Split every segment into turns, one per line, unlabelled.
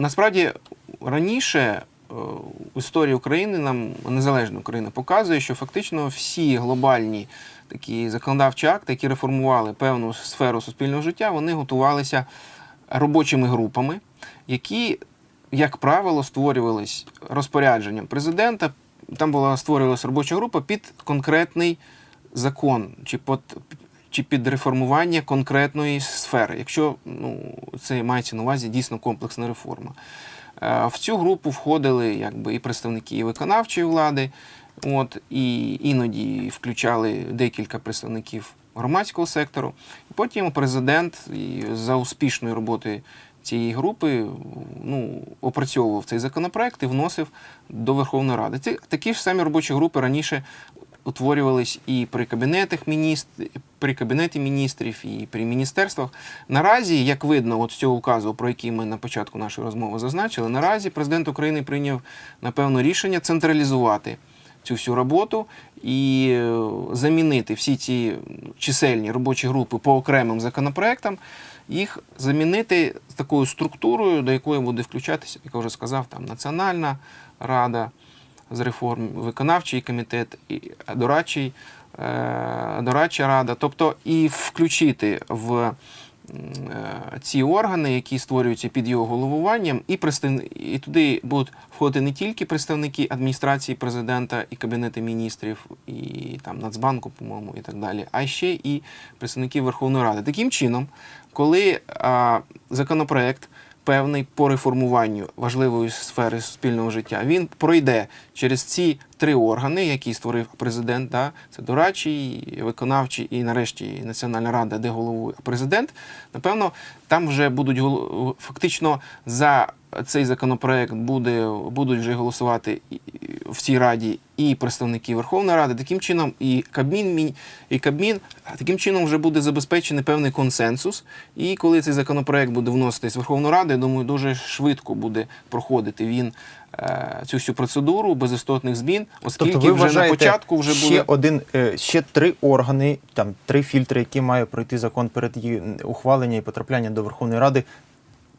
насправді раніше е, історія України нам незалежна Україна показує, що фактично всі глобальні такі законодавчі акти, які реформували певну сферу суспільного життя, вони готувалися робочими групами, які, як правило, створювались розпорядженням президента. Там була створювалася робоча група під конкретний закон чи під, чи під реформування конкретної сфери, якщо ну, це мається на увазі дійсно комплексна реформа. Е, В цю групу входили якби, і представники і виконавчої влади, от, і іноді включали декілька представників громадського сектору. Потім президент за успішною роботою цієї групи ну, опрацьовував цей законопроект і вносив до Верховної Ради. Ці, такі ж самі робочі групи раніше утворювались і при кабінетах міністрів, при кабінеті міністрів, і при міністерствах. Наразі, як видно, от з цього указу, про який ми на початку нашої розмови зазначили, наразі президент України прийняв напевно рішення централізувати цю всю роботу і е, замінити всі ці чисельні робочі групи по окремим законопроектам, їх замінити такою структурою, до якої буде включатися, як я вже сказав, там Національна рада з реформ, виконавчий комітет, і дорадчий, е, дорадча рада, тобто і включити в е, ці органи, які створюються під його головуванням, і, представ... і туди будуть входити не тільки представники адміністрації президента і кабінету міністрів, і там Нацбанку, по-моєму, і так далі, а ще і представники Верховної Ради. Таким чином, коли а, законопроект певний по реформуванню важливої сфери суспільного життя, він пройде через ці три органи, які створив президент. Да? Це дорадчий, виконавчий і нарешті Національна рада, де головує президент. Напевно, там вже будуть фактично за цей законопроект буде, будуть вже голосувати в цій раді і представники Верховної Ради. Таким чином, і Кабмін, і Кабмін таким чином вже буде забезпечений певний консенсус. І коли цей законопроект буде вноситись в Верховну Раду, я думаю, дуже швидко буде проходити він е, цю всю процедуру без істотних змін, оскільки
Тобто ви
вже
вважаєте,
на початку вже
ще
буде
один, е, ще три органи, там три фільтри, які має пройти закон перед її ухвалення і потрапляння до Верховної Ради.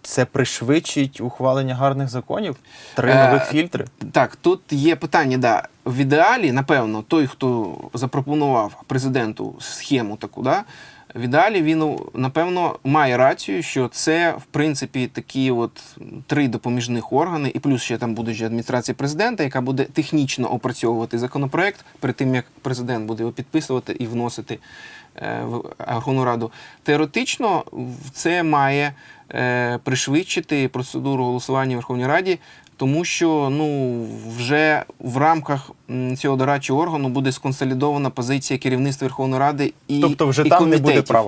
Це пришвидшить ухвалення гарних законів? Три
Е,
нових фільтри?
Так, тут є питання, да. В ідеалі, напевно, той, хто запропонував президенту схему таку, да, в ідеалі він, напевно, має рацію, що це, в принципі, такі от три допоміжних органи, і плюс ще там буде ще адміністрація президента, яка буде технічно опрацьовувати законопроект перед тим, як президент буде його підписувати і вносити е, в Верховну Раду. Теоретично це має е, пришвидшити процедуру голосування в Верховній Раді, тому що ну, вже в рамках цього дорадчого органу буде сконсолідована позиція керівництва Верховної Ради і
Тобто вже
і
там не буде права.